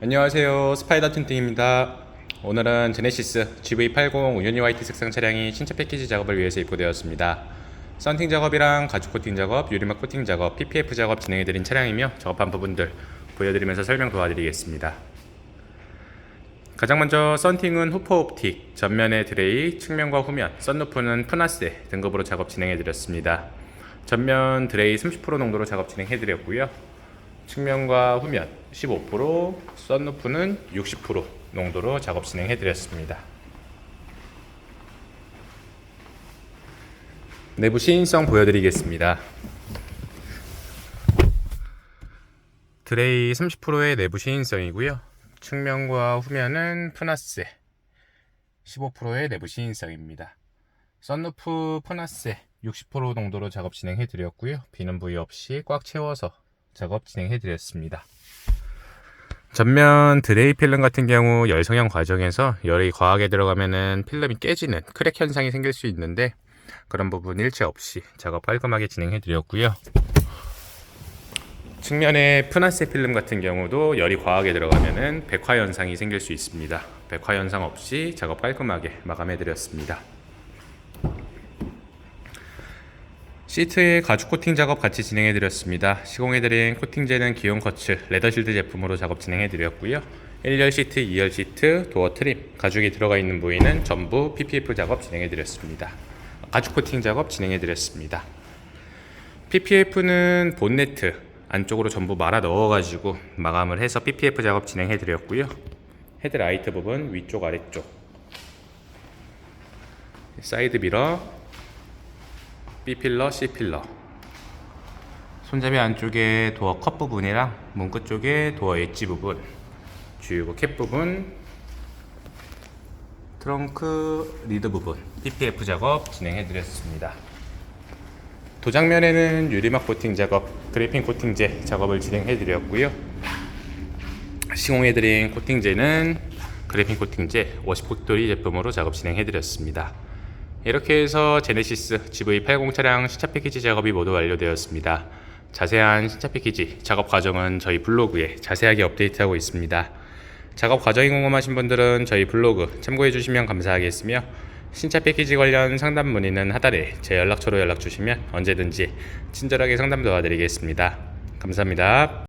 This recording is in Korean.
안녕하세요. 스파이더 틴팅입니다. 오늘은 제네시스 GV80 운현이 화이트 색상 차량이 신차 패키지 작업을 위해서 입고되었습니다. 썬팅 작업이랑 가죽 코팅 작업, 유리막 코팅 작업, PPF 작업 진행해드린 차량이며 작업한 부분들 보여드리면서 설명 도와드리겠습니다. 가장 먼저 썬팅은 후퍼 옵틱, 전면의 드레이, 측면과 후면, 썬루프는 푸나세 등급으로 작업 진행해드렸습니다. 전면 드레이 30% 농도로 작업 진행해드렸고요. 측면과 후면 15%, 썬루프는 60% 농도로 작업 진행해 드렸습니다. 내부 시인성 보여드리겠습니다. 드레이 30%의 내부 시인성이고요. 측면과 후면은 푸나세 15%의 내부 시인성입니다. 썬루프 푸나세 60% 농도로 작업 진행해 드렸고요. 비는 부위 없이 꽉 채워서 작업 진행해 드렸습니다. 전면 드레이 필름 같은 경우 열 성형 과정에서 열이 과하게 들어가면은 필름이 깨지는 크랙 현상이 생길 수 있는데 그런 부분 일체 없이 작업 깔끔하게 진행해 드렸고요. 측면에 푸나세 필름 같은 경우도 열이 과하게 들어가면은 백화 현상이 생길 수 있습니다. 백화 현상 없이 작업 깔끔하게 마감해 드렸습니다. 시트에 가죽 코팅 작업 같이 진행해 드렸습니다. 시공해 드린 코팅제는 기온 커츠 레더실드 제품으로 작업 진행해 드렸고요. 1열 시트, 2열 시트, 도어 트림, 가죽이 들어가 있는 부위는 전부 PPF 작업 진행해 드렸습니다. 가죽 코팅 작업 진행해 드렸습니다. PPF는 본네트 안쪽으로 전부 말아 넣어 가지고 마감을 해서 PPF 작업 진행해 드렸고요. 헤드라이트 부분 위쪽 아래쪽 사이드 미러 B필러, C필러. 손잡이 안쪽에 도어 컵 부분이랑 문끝 쪽에 도어 엣지 부분 주유구 캡 부분 트렁크 리드 부분 PPF 작업 진행해 드렸습니다. 도장면에는 유리막 코팅 작업, 그래핀 코팅제 작업을 진행해 드렸고요. 시공해 드린 코팅제는 그래핀 코팅제 워시 팩토리 제품으로 작업 진행해 드렸습니다 이렇게 해서 제네시스 GV80 차량 신차 패키지 작업이 모두 완료되었습니다. 자세한 신차 패키지 작업 과정은 저희 블로그에 자세하게 업데이트하고 있습니다. 작업 과정이 궁금하신 분들은 저희 블로그 참고해 주시면 감사하겠으며 신차 패키지 관련 상담 문의는 하단에 제 연락처로 연락 주시면 언제든지 친절하게 상담 도와드리겠습니다. 감사합니다.